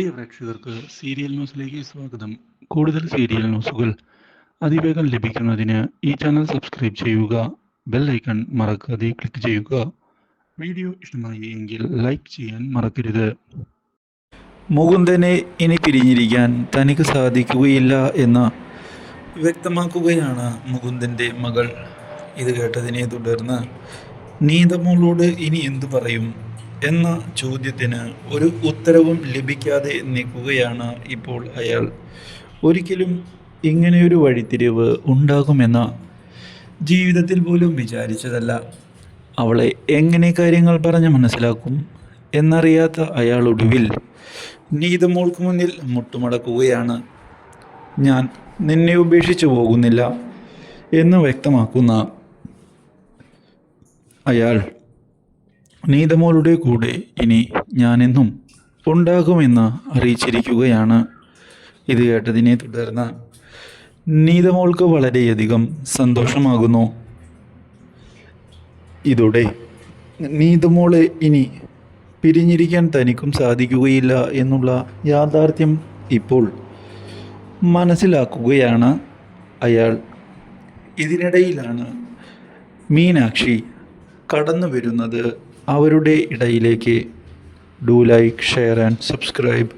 പ്രിയ പ്രേക്ഷകർക്ക് സീരിയൽ ന്യൂസിലേക്ക് സ്വാഗതം. കൂടുതൽ സീരിയൽ ന്യൂസുകൾ അതിവേഗം ലഭിക്കുന്നതിന് ഈ ചാനൽ സബ്സ്ക്രൈബ് ചെയ്യുക ബെൽ ഐക്കൺ മറക്കാതെ ക്ലിക്ക് ചെയ്യുക. വീഡിയോ ഇഷ്ടമായി എങ്കിൽ ലൈക്ക് ചെയ്യാൻ മറക്കരുത്. മുകുന്ദനെ ഇനി പിരിഞ്ഞിരിക്കാൻ തനിക്ക് സാധിക്കുകയില്ല എന്ന് വ്യക്തമാക്കുകയാണ് മുകുന്ദന്റെ മകൾ. ഇത് കേട്ടതിനെ തുടർന്ന് നീതമോളോട് ഇനി എന്തു പറയും? എന്ന ചോദ്യത്തിന് ഒരു ഉത്തരവും ലഭിക്കാതെ നിൽക്കുകയാണ് ഇപ്പോൾ അയാൾ. ഒരിക്കലും ഇങ്ങനെയൊരു വഴിത്തിരിവ് ഉണ്ടാകുമെന്ന് ജീവിതത്തിൽ പോലും വിചാരിച്ചതല്ല. അവളെ എങ്ങനെ കാര്യങ്ങൾ പറഞ്ഞ് മനസ്സിലാക്കും എന്നറിയാത്ത അയാൾ ഒടുവിൽ നീതമോൾക്ക് മുന്നിൽ മുട്ടുമടക്കുകയാണ്. ഞാൻ നിന്നെ ഉപേക്ഷിച്ചു പോകുന്നില്ല എന്ന് വ്യക്തമാക്കുന്ന അയാൾ നീതമോളുടെ കൂടെ ഇനി ഞാനെന്നും ഉണ്ടാകുമെന്ന് അറിയിച്ചിരിക്കുകയാണ്. ഇത് കേട്ടതിനെ തുടർന്ന് നീതമോൾക്ക് വളരെയധികം സന്തോഷമാകുന്നു. ഇതോടെ നീതമോളെ ഇനി പിരിഞ്ഞിരിക്കാൻ തനിക്കും സാധിക്കുകയില്ല എന്നുള്ള യാഥാർത്ഥ്യം ഇപ്പോൾ മനസ്സിലാക്കുകയാണ് അയാൾ. ഇതിനിടയിലാണ് മീനാക്ഷി കടന്നു വരുന്നത് അവരുടെ ഇടയിലേക്ക് do like share and subscribe